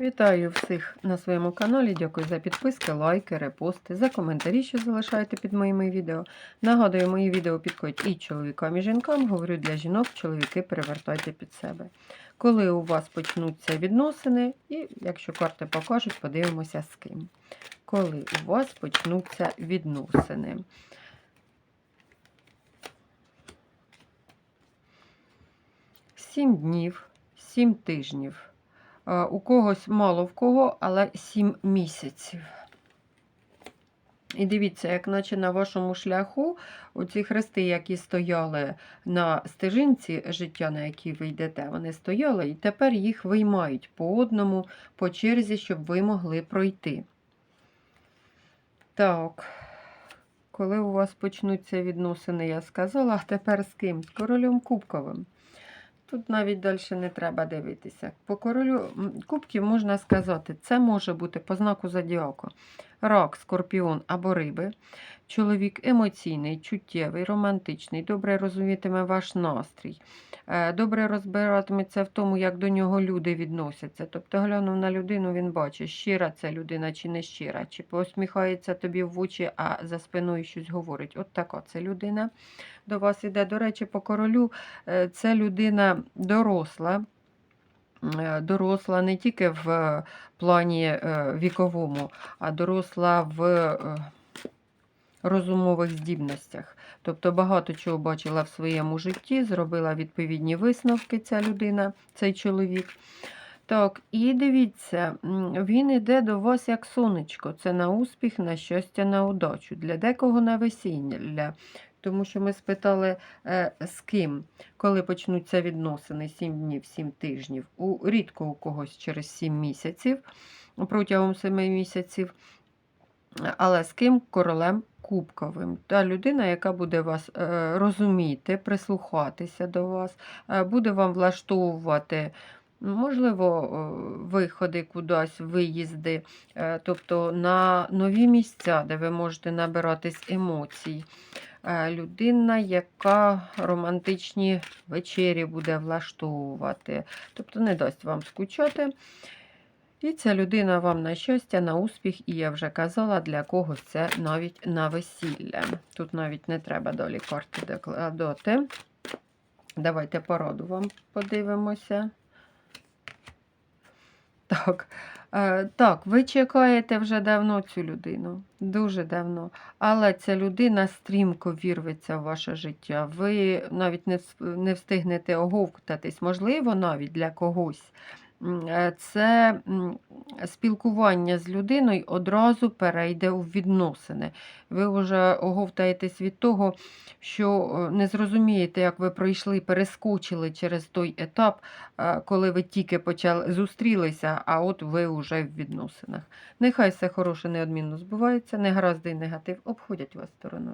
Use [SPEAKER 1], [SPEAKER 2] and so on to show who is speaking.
[SPEAKER 1] Вітаю всіх на своєму каналі. Дякую за підписки, лайки, репости, за коментарі, що залишаєте під моїми відео. Нагадую, мої відео підходять і чоловікам, і жінкам. Говорю для жінок, чоловіки перевертайте під себе. Коли у вас почнуться відносини, і якщо карти покажуть, подивимося з ким. Коли у вас почнуться відносини. Сім днів, сім тижнів. Е, У когось мало в кого, але 7 місяців. І дивіться, як наче на вашому шляху оці хрести, які стояли на стежинці життя, на якій ви йдете, вони стояли, і тепер їх виймають по одному, по черзі, щоб ви могли пройти. Так, коли у вас почнуться відносини, я сказала, а тепер з ким? З королем Кубковим. Тут навіть далі не треба дивитися. По королю кубків можна сказати, це може бути по знаку зодіаку. Рак, скорпіон або риби. Чоловік емоційний, чуттєвий, романтичний, добре розумітиме ваш настрій, е, добре розбиратиметься в тому, як до нього люди відносяться. Тобто, глянув на людину, він бачить, щира ця людина чи не щира, чи посміхається тобі в очі, а за спиною щось говорить. От така це людина до вас іде. До речі, по королю е, це людина доросла. Е, Доросла не тільки в е, плані е, віковому, а доросла в розумових здібностях. Тобто багато чого бачила в своєму житті, зробила відповідні висновки ця людина, цей чоловік. Так, і дивіться, він іде до вас як сонечко. Це на успіх, на щастя, на удачу. Для декого на весілля. Тому що ми спитали, е, з ким, коли почнуться відносини 7 днів, 7 тижнів. У, рідко у когось через 7 місяців, протягом 7 місяців. Але з ким королем Кубковим. Та людина, яка буде вас е, розуміти, прислухатися до вас, е, буде вам влаштовувати. Можливо, виходи кудись, виїзди, тобто на нові місця, де ви можете набиратись емоцій. Е, Людина, яка романтичні вечері буде влаштовувати, тобто не дасть вам скучати. І ця людина вам на щастя, на успіх, і я вже казала, для когось це навіть на весілля. Тут навіть не треба далі карти докладати. Давайте пораду вам подивимося. Так, е, так, ви чекаєте вже давно цю людину, дуже давно. Але ця людина стрімко вірветься в ваше життя. Ви навіть не, вс- не встигнете оговтатись, можливо, навіть для когось. Е, Це спілкування з людиною одразу перейде у відносини. Ви вже оговтаєтесь від того, що е, не зрозумієте, як ви пройшли, перескочили через той етап, е, коли ви тільки почали зустрілися, а от ви вже в відносинах. Нехай все хороше неодмінно збувається, негаразди і негатив обходять вас стороною.